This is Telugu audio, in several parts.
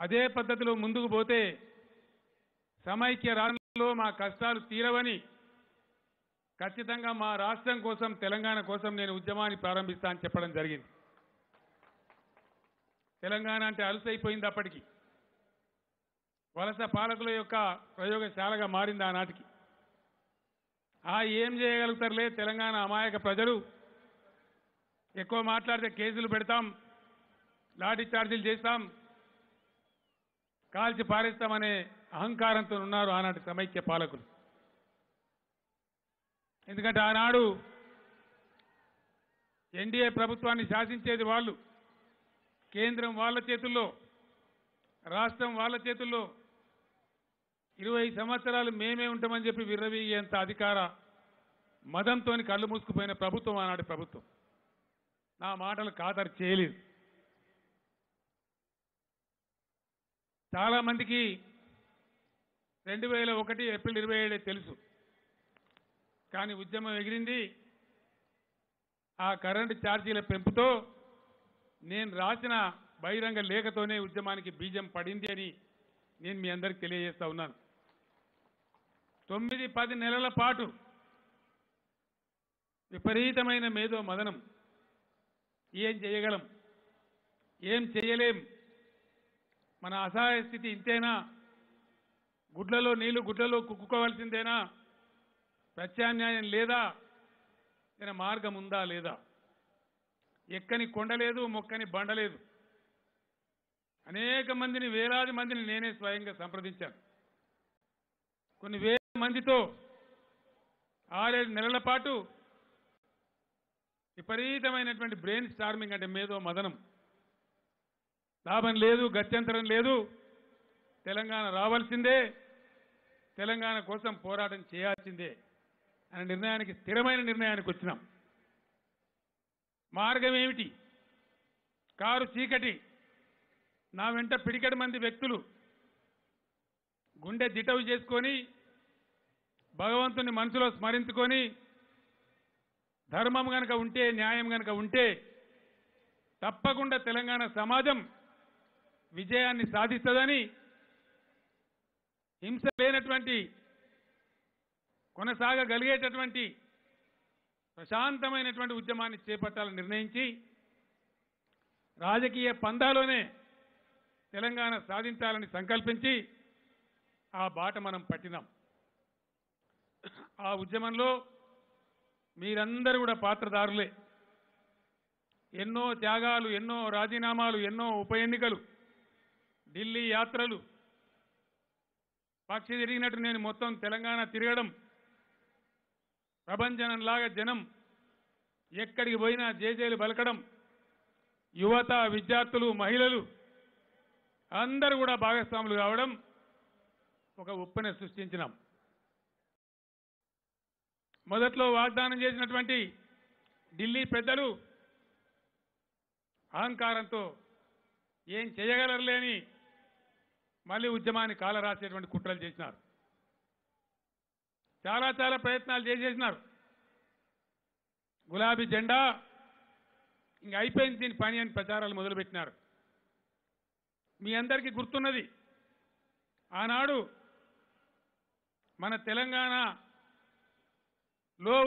అదే పద్ధతిలో ముందుకు పోతే సమైక్య రాష్ట్రంలో మా కష్టాలు తీరవని ఖచ్చితంగా మా రాష్ట్రం కోసం తెలంగాణ కోసం నేను ఉద్యమాన్ని ప్రారంభిస్తా అని చెప్పడం జరిగింది. తెలంగాణ అంటే అలసైపోయింది అప్పటికి. వలస పాలకుల యొక్క ప్రయోగశాలగా మారింది ఆనాటికి. ఆ ఏం చేయగలుగుతారులే తెలంగాణ అమాయక ప్రజలు? ఎక్కువ మాట్లాడితే కేసులు పెడతాం లాఠీ ఛార్జీలు చేస్తాం కాల్చి పారేస్తామనే అహంకారంతో ఉన్నారు ఆనాటి సమైక్య పాలకులు. ఎందుకంటే ఆనాడు ఎన్డీఏ ప్రభుత్వాన్ని శాసించేది వాళ్ళు. కేంద్రం వాళ్ళ చేతుల్లో రాష్ట్రం వాళ్ళ చేతుల్లో ఇరవై సంవత్సరాలు మేమే ఉంటామని చెప్పి విర్రవీయేంత అధికార మదంతో కళ్ళు మూసుకుపోయిన ప్రభుత్వం ఆనాటి ప్రభుత్వం. నా మాటలు ఖాతరు చేయలేదు. చాలా మందికి రెండు వేల ఒకటి ఏప్రిల్ ఇరవై ఏడే తెలుసు. కానీ ఉద్యమం ఎగిరింది. ఆ కరెంటు ఛార్జీల పెంపుతో నేను రాసిన బహిరంగ లేఖతోనే ఉద్యమానికి బీజం పడింది అని నేను మీ అందరికి తెలియజేస్తా ఉన్నాను. తొమ్మిది పది నెలల పాటు విపరీతమైన మేధో మదనం. ఏం చేయగలం? ఏం చేయలేం? మన అసహాయ స్థితి ఇంతేనా? గుడ్లలో నీళ్ళు గుడ్లలో కుక్కుకోవాల్సిందేనా? ప్రత్యామ్నాయం లేదా? ఏదైనా మార్గం ఉందా లేదా? ఎక్కని కొండలేదు మొక్కని బండలేదు అనేక మందిని వేలాది మందిని నేనే స్వయంగా సంప్రదించాను. కొన్ని వేల మందితో ఆరేడు నెలల పాటు విపరీతమైనటువంటి బ్రెయిన్ స్టార్మింగ్ అంటే మేధో మదనం. లాభం లేదు గత్యంతరం లేదు. తెలంగాణ రావాల్సిందే. తెలంగాణ కోసం పోరాటం చేయాల్సిందే అనే నిర్ణయానికి స్థిరమైన నిర్ణయానికి వచ్చినాం. మార్గం ఏమిటి? కారు చీకటి. నా వెంట పిడికడి మంది వ్యక్తులు. గుండె దిటవు చేసుకొని భగవంతుని మనసులో స్మరించుకొని ధర్మం గనక ఉంటే న్యాయం గనక ఉంటే తప్పకుండా తెలంగాణ సమాజం విజయాన్ని సాధిస్తుందని హింస లేనటువంటి కొనసాగగలిగేటటువంటి ప్రశాంతమైనటువంటి ఉద్యమాన్ని చేపట్టాలని నిర్ణయించి రాజకీయ పందాలోనే తెలంగాణ సాధించాలని సంకల్పించి ఆ బాట మనం పట్టినాం. ఆ ఉద్యమంలో మీరందరూ కూడా పాత్రదారులే ఎన్నో త్యాగాలు ఎన్నో రాజీనామాలు ఎన్నో ఉప ఎన్నికలు ఢిల్లీ యాత్రలు. పక్షి తిరిగినట్టు నేను మొత్తం తెలంగాణ తిరగడం ప్రభంజనంలాగా జనం ఎక్కడికి పోయినా జేజేలు బలకడం యువత విద్యార్థులు మహిళలు అందరూ కూడా భాగస్వాములు కావడం ఒక ఉప్పుని సృష్టించినాం. మొదట్లో వాగ్దానం చేసినటువంటి ఢిల్లీ పెద్దలు అహంకారంతో ఏం చేయగలరులేని మళ్ళీ ఉద్యమాన్ని కాలరాసేటువంటి కుట్రలు చేసినారు. చాలా చాలా ప్రయత్నాలు చేసేసినారు గులాబీ జెండా ఇంక అయిపోయింది దీని పని అని ప్రచారాలు మొదలుపెట్టినారు. మీ అందరికీ గుర్తున్నది ఆనాడు మన తెలంగాణలో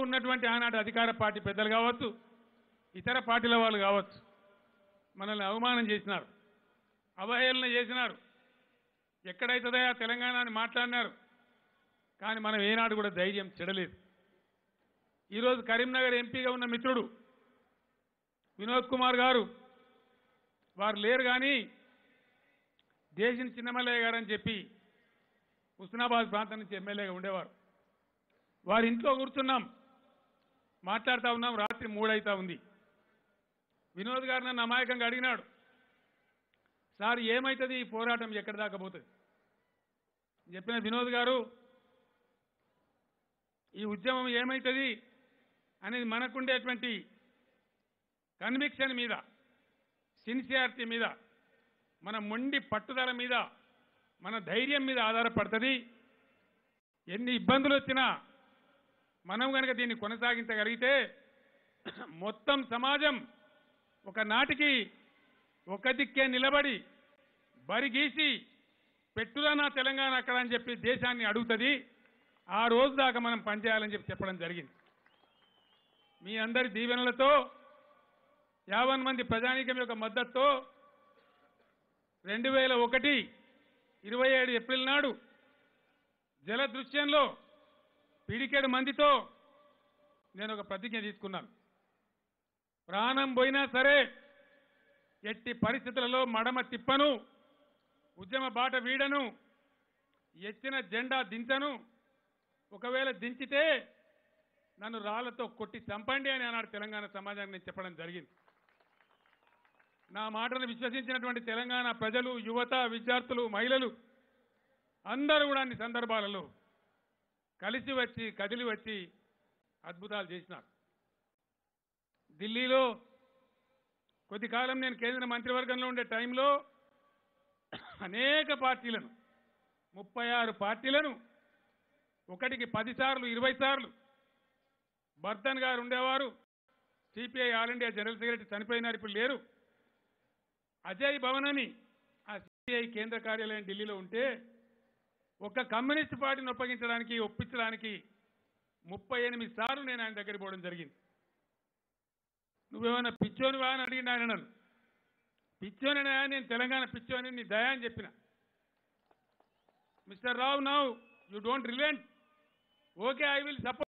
ఉన్నటువంటి ఆనాటి అధికార పార్టీ పెద్దలు కావచ్చు ఇతర పార్టీల వాళ్ళు కావచ్చు మనల్ని అవమానం చేసినారు అవహేళన చేసినారు. ఎక్కడైతుందో ఆ తెలంగాణ అని మాట్లాడినారు. కానీ మనం ఏనాడు కూడా ధైర్యం చెడలేదు. ఈరోజు కరీంనగర్ ఎంపీగా ఉన్న మిత్రుడు వినోద్ కుమార్ గారు వారు లేరు కానీ దేశం చిన్నమల్లయ్య గారు అని చెప్పి హుస్నాబాద్ ప్రాంతం నుంచి ఎమ్మెల్యేగా ఉండేవారు. వారి ఇంట్లో కూర్చున్నాం మాట్లాడుతూ ఉన్నాం రాత్రి మూడైతా ఉంది. వినోద్ గారు నన్ను అమాయకంగా అడిగినాడు సార్ ఏమవుతుంది ఈ పోరాటం? ఎక్కడి దాకా పోతుంది? చెప్పిన వినోద్ గారు ఈ ఉద్యమం ఏమవుతుంది అనేది మనకుండేటువంటి కన్విక్షన్ మీద సిన్సియారిటీ మీద మన మొండి పట్టుదల మీద మన ధైర్యం మీద ఆధారపడుతుంది. ఎన్ని ఇబ్బందులు వచ్చినా మనం కనుక దీన్ని కొనసాగించగలిగితే మొత్తం సమాజం ఒక నాటికి ఒక దిక్కే నిలబడి బరిగీసి పెట్టురా నా తెలంగాణ అక్కడ అని చెప్పి దేశాన్ని అడుగుతుంది. ఆ రోజు దాకా మనం పనిచేయాలని చెప్పి చెప్పడం జరిగింది. మీ అందరి దీవెనలతో యాభై మంది ప్రజానీకం యొక్క మద్దతుతో రెండు వేల ఒకటి ఇరవై ఏడు ఏప్రిల్ నాడు జల దృశ్యంలో పిడికేడు మందితో నేను ఒక ప్రతిజ్ఞ తీసుకున్నాను. ప్రాణం పోయినా సరే ఎట్టి పరిస్థితులలో మడమ తిప్పను. ఉద్యమ బాట వీడను ఎత్తిన జెండా దించను. ఒకవేళ దించితే నన్ను రాళ్ళతో కొట్టి చంపండి అని అన్నాడు తెలంగాణ సమాజానికి నేను చెప్పడం జరిగింది. నా మాటను విశ్వసించినటువంటి తెలంగాణ ప్రజలు యువత విద్యార్థులు మహిళలు అందరూ కూడా అన్ని సందర్భాలలో కలిసి వచ్చి కదిలి వచ్చి అద్భుతాలు చేసినారు. ఢిల్లీలో కొద్ది కాలం నేను కేంద్ర మంత్రివర్గంలో ఉండే టైంలో అనేక పార్టీలను ముప్పై ఆరు పార్టీలను ఒకటికి పది సార్లు ఇరవై సార్లు. బర్ధన్ గారు ఉండేవారు. CPI all India general secretary చనిపోయినారు ఇప్పుడు లేరు. అజయ్ భవన్ అని ఆ సిపిఐ కేంద్ర కార్యాలయం ఢిల్లీలో ఉంటే ఒక కమ్యూనిస్ట్ పార్టీని ఒప్పగించడానికి ఒప్పించడానికి ముప్పై ఎనిమిది సార్లు నేను ఆయన దగ్గరికి పోవడం జరిగింది. నువ్వేమైనా పిచ్చోనివా అని అడిగిన ఆయన నన్ను. పిచ్చోనినా నేను తెలంగాణ పిచ్చోని నీ దయా అని చెప్పిన. Mister Rao now you don't relent okay I will support